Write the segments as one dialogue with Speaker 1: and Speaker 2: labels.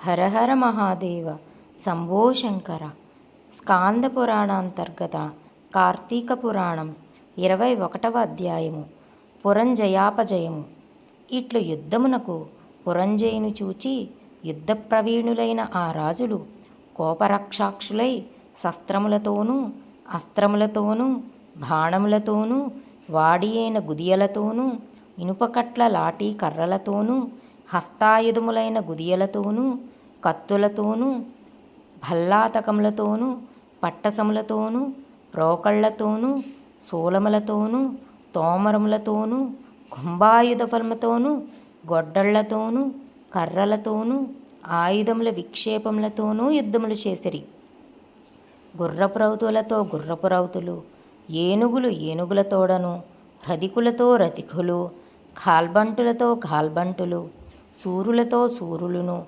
Speaker 1: హరహర మహాదేవ శంభో శంకర స్కాంద పురాణాంతర్గత కార్తీక పురాణం ఇరవై ఒకటవ అధ్యాయము పురంజయాపజయము. ఇట్లు యుద్ధమునకు పురంజయును చూచి యుద్ధ ప్రవీణులైన ఆ రాజులు కోపరక్షాక్షులై శస్త్రములతోనూ అస్త్రములతోనూ బాణములతోనూ వాడియైన గుదియలతోనూ ఇనుపకట్ల లాఠీ కర్రలతోనూ హస్తాయుధములైన గుదియలతోనూ కత్తులతోనూ భల్లాతకములతోనూ పట్టసములతోనూ రోకళ్ళతోనూ శూలములతోనూ తోమరములతోనూ కుంభాయుధ ఫలముతోనూ గొడ్డళ్ళతోనూ కర్రలతోనూ ఆయుధముల విక్షేపములతోనూ యుద్ధములు చేసిరి. గుర్రపు రౌతులతో గుర్రపు రౌతులు ఏనుగులు ఏనుగుల తోడను రధికులతో రథికులు కాల్బంటులతో కాల్బంటులు సూరులతో సూరులును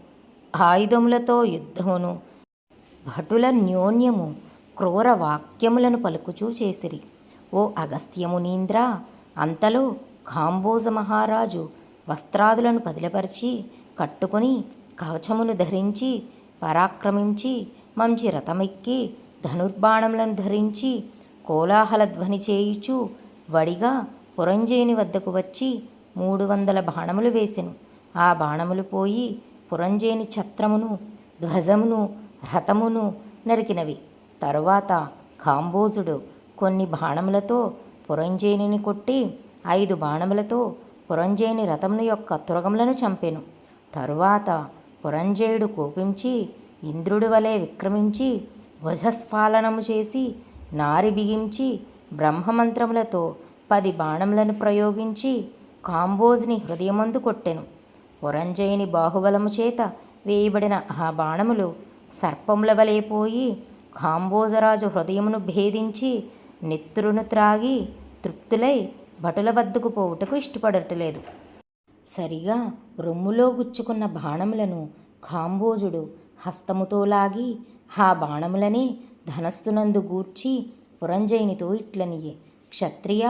Speaker 1: ఆయుధములతో యుద్ధమును భటుల న్యోన్యము క్రూర వాక్యములను పలుకుచూ చేసిరి. ఓ అగస్త్యమునీంద్ర అంతలో కాంబోజ మహారాజు వస్త్రాదులను పదిలపరిచి కట్టుకుని కవచమును ధరించి పరాక్రమించి మంచి రథమెక్కి ధనుర్బాణములను ధరించి కోలాహల ధ్వని చేయుచు వడిగా పురంజయుని వద్దకు వచ్చి మూడు వందల బాణములు వేసెను. ఆ బాణములు పోయి పురంజేని ఛత్రమును ధ్వజమును రథమును నరికినవి. తరువాత కాంబోజుడు కొన్ని బాణములతో పురంజేనిని కొట్టి ఐదు బాణములతో పురంజేని రథమును యొక్క తురగములను చంపెను. తరువాత పురంజేయుడు కోపించి ఇంద్రుడి వలె విక్రమించి భుజస్ఫాలనము చేసి నారి బిగించి బ్రహ్మమంత్రములతో పది బాణములను ప్రయోగించి కాంబోజ్ని హృదయమందు కొట్టెను. పురంజయుని బాహుబలము చేత వేయబడిన ఆ బాణములు సర్పముల వలె పోయి కాంబోజరాజు హృదయమును భేదించి నెత్తురును త్రాగి తృప్తులై భటుల వద్దకు పోవుటకు ఇష్టపడటలేదు. సరిగా రొమ్ములో గుచ్చుకున్న బాణములను కాంబోజుడు హస్తముతో లాగి ఆ బాణములనే ధనస్సునందు గూర్చి పురంజయునితో ఇట్లనియే క్షత్రియ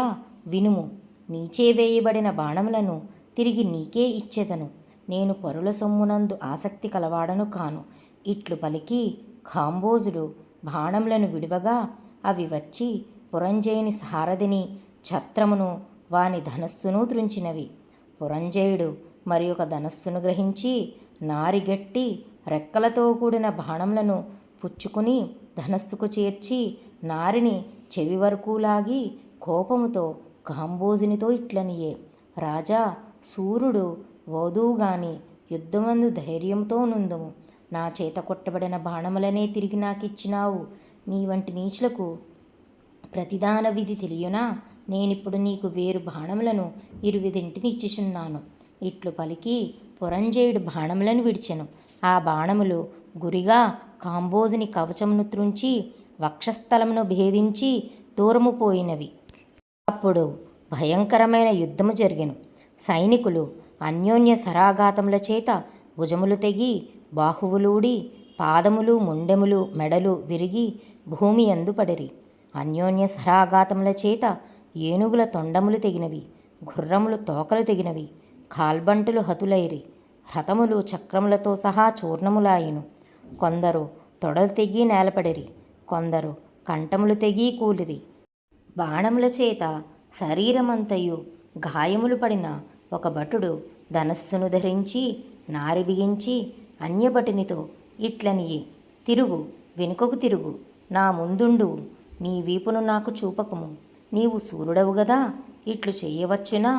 Speaker 1: వినుము నీచే వేయబడిన బాణములను తిరిగి నీకే ఇచ్చెదను. నేను పరుల సొమ్మునందు ఆసక్తి కలవాడను కాను. ఇట్లు పలికి కాంబోజుడు బాణములను విడువగా అవి వచ్చి పురంజయుని సారథిని ఛత్రమును వాని ధనస్సును త్రుంచినవి పురంజయుడు మరి ఒక ధనస్సును గ్రహించి నారిగట్టి రెక్కలతో కూడిన బాణములను పుచ్చుకుని ధనస్సుకు చేర్చి నారిని చెవి వరకు లాగి కోపముతో కాంబోజునితో ఇట్లనియే. రాజా సూర్యుడు వధువుగాని యుద్ధమందు ధైర్యంతో నుందుము. నా చేత కొట్టబడిన బాణములనే తిరిగి నాకిచ్చినావు. నీ వంటి నీచులకు ప్రతిదాన విధి తెలియనా? నేనిప్పుడు నీకు వేరు బాణములను ఇరువిదింటిని ఇచ్చిచున్నాను. ఇట్లు పలికి పురంజయుడు బాణములను విడిచెను. ఆ బాణములు గురిగా కాంబోజుని కవచమును త్రుంచి వక్షస్థలమును భేదించి దూరము పోయినవి. అప్పుడు భయంకరమైన యుద్ధము జరిగెను. సైనికులు అన్యోన్య సరాఘాతముల చేత భుజములు తెగి బాహువులూడి పాదములు ముండెములు మెడలు విరిగి భూమి అందుపడిరి అన్యోన్య సరాఘాతముల చేత ఏనుగుల తొండములు తెగినవి గుర్రములు తోకలు తెగినవి కాల్బంటులు హతులైరి. రథములు చక్రములతో సహా చూర్ణములాయిను. కొందరు తొడలు తెగి నేలపడిరి కొందరు కంఠములు తెగి కూలిరి. బాణముల చేత శరీరమంతయు గాయములు పడిన ఒక భటుడు ధనస్సును ధరించి నారి బిగించి అన్యభటునితో ఇట్లనియే తిరుగు వెనుకకు తిరుగు నా ముందుండు నీ వీపును నాకు చూపకము నీవు సూర్యుడవు గదా ఇట్లు చేయవచ్చునా?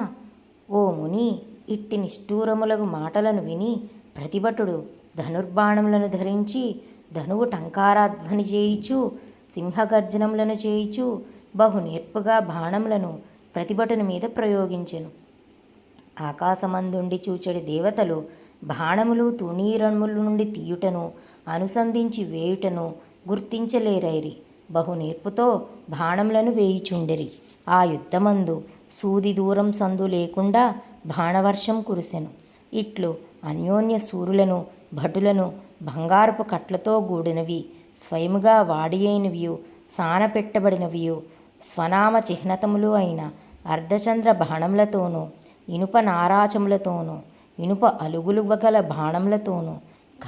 Speaker 1: ఓ ముని ఇట్టి నిష్ఠూరములగు మాటలను విని ప్రతిభటుడు ధనుర్బాణములను ధరించి ధనువు టంకారాధ్వని చేయిచు సింహగర్జనములను చేయిచు బహు నేర్పుగా బాణములను ప్రతిభటుని మీద ప్రయోగించెను. ఆకాశమందుండి చూచెడి దేవతలు బాణములు తుణీరణముల నుండి తీయుటను అనుసంధించి వేయుటను గుర్తించలేరైరి. బహు నేర్పుతో బాణములను వేయుచుండిరి. ఆ యుద్ధమందు సూది దూరం సందు లేకుండా బాణవర్షం కురిసెను. ఇట్లు అన్యోన్య సూరులను భటులను బంగారపు కట్లతో గూడినవి స్వయముగా వాడియైనవియు సానపెట్టబడినవియు స్వనామ చిహ్నతములు అయిన అర్ధచంద్ర బాణములతోనూ ఇనుప నారాచములతోనూ ఇనుప అలుగులు గల బాణములతోనూ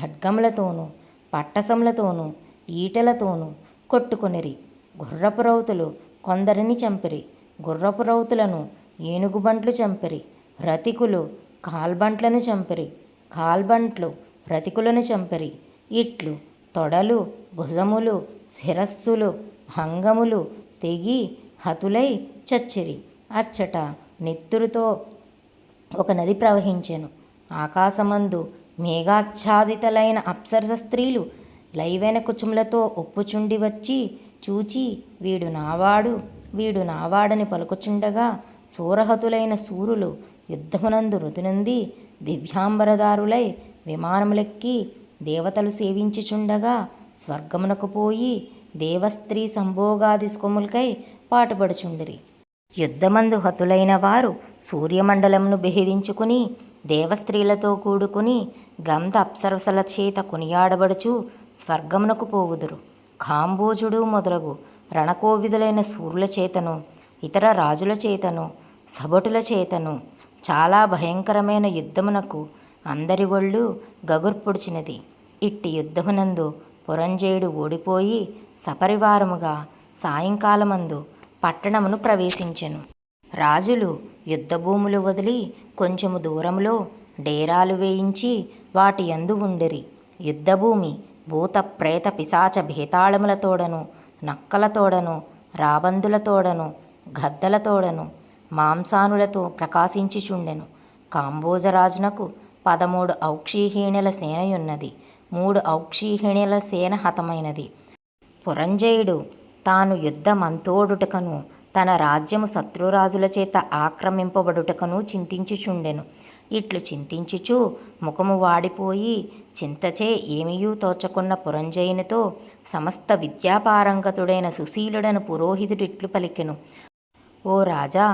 Speaker 1: ఖడ్గములతోనూ పట్టసములతోనూ ఈటెలతోనూ కొట్టుకొనిరి. గుర్రపు రౌతులు కొందరిని చంపిరి. గుర్రపు రౌతులను ఏనుగుబంట్లు చంపిరి. రతికులు కాల్బంట్లను చంపిరి. కాల్బంట్లు రతికులను చంపిరి. ఇట్లు తొడలు భుజములు శిరస్సులు హంగములు తెగి హతులై చచ్చిరి. అచ్చట నెత్తురుతో ఒక నది ప్రవహించెను. ఆకాశమందు మేఘాచ్ఛాదితలైన అప్సరస స్త్రీలు లైవైన కుచుములతో ఒప్పుచుండి వచ్చి చూచి వీడు నావాడు వీడు నావాడని పలుకుచుండగా సూరహతులైన సూరులు యుద్ధమునందు రుతునంది దివ్యాంబరదారులై విమానములెక్కి దేవతలు సేవించుచుండగా స్వర్గమునకు పోయి దేవస్త్రీ సంభోగాది స్కొములకై పాటుపడుచుండిరి. యుద్ధమందు హతులైన వారు సూర్యమండలంను బెహిరించుకుని దేవస్త్రీలతో కూడుకుని గంధ అప్సరసల చేత కొనియాడబడుచు స్వర్గమునకు పోవుదురు. కాంబోజుడు మొదలగు రణకోవిదులైన సూర్యుల చేతను ఇతర రాజుల చేతను సభటుల చేతను చాలా భయంకరమైన యుద్ధమునకు అందరి ఒళ్ళు గగుర్పొడిచినది ఇట్టి యుద్ధమునందు పురంజయుడు ఓడిపోయి సపరివారముగా సాయంకాలమందు పట్టణమును ప్రవేశించెను. రాజులు యుద్ధభూములు వదిలి కొంచెము దూరంలో డేరాలు వేయించి వాటి యందు ఉండిరి. యుద్ధభూమి భూత ప్రేత పిశాచ భేతాళములతోడను నక్కలతోడను రాబందులతోడను గద్దలతోడను మాంసానులతో ప్రకాశించిచుండెను. కాంబోజరాజునకు పదమూడు ఔక్షీహీణుల సేనయున్నది. మూడు ఔక్షీహీణుల సేన హతమైనది. పురంజయుడు తాను యుద్ధమంతోడుటకను తన రాజ్యము శత్రురాజుల చేత ఆక్రమింపబడుటకను చింతించుచుండెను. ఇట్లు చింతించుచు ముఖము వాడిపోయి చింతచే ఏమియూ తోచకున్న పురంజయునితో సమస్త విద్యాపారంగతుడైన సుశీలుడను పురోహితుడిట్లు పలికెను. ఓ రాజా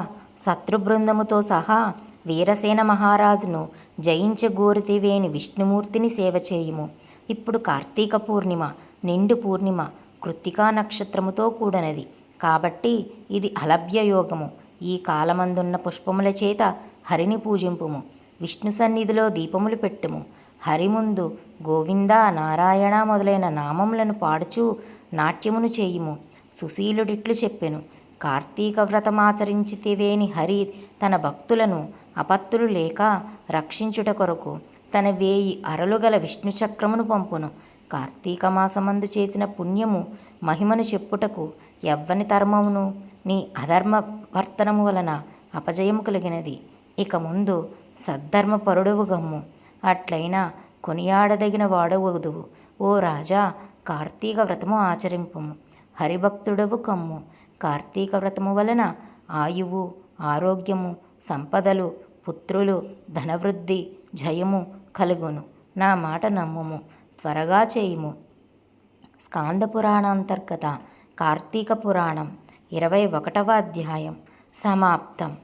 Speaker 1: శత్రుబృందముతో సహా వీరసేన మహారాజును జయించగోరితివేని విష్ణుమూర్తిని సేవ చేయుము. ఇప్పుడు కార్తీక పూర్ణిమ నిండు పూర్ణిమ కృత్తికా నక్షత్రముతో కూడినది. కాబట్టి ఇది అలభ్య యోగము. ఈ కాలమందున్న పుష్పముల చేత హరిని పూజింపుము. విష్ణు సన్నిధిలో దీపములు పెట్టుము. హరి ముందు గోవింద నారాయణ మొదలైన నామములను పాడుచు నాట్యమును చేయుము. సుశీలుడిట్లు చెప్పెను. కార్తీక వ్రతమాచరించితివేని హరి తన భక్తులను అపత్తులు లేక రక్షించుట కొరకు తన వేయి అరలుగల విష్ణు చక్రమును పంపును. కార్తీక మాసమందు చేసిన పుణ్యము మహిమను చెప్పుటకు ఎవ్వని ధర్మమును నీ అధర్మ వర్తనము వలన అపజయము కలిగినది. ఇక ముందు సద్ధర్మ పరుడవు గమ్ము. అట్లయినా కొనియాడదగిన వాడవదువు ఓ రాజా కార్తీక వ్రతము ఆచరింపుము. హరిభక్తుడవు కమ్ము. కార్తీక వ్రతము వలన ఆయువు ఆరోగ్యము సంపదలు పుత్రులు ధనవృద్ధి జయము కలుగును. నా మాట నమ్ముము. త్వరగా చేయుము. స్కాంద పురాణాంతర్గత కార్తీక పురాణం ఇరవై ఒకటవ అధ్యాయం. సమాప్తం.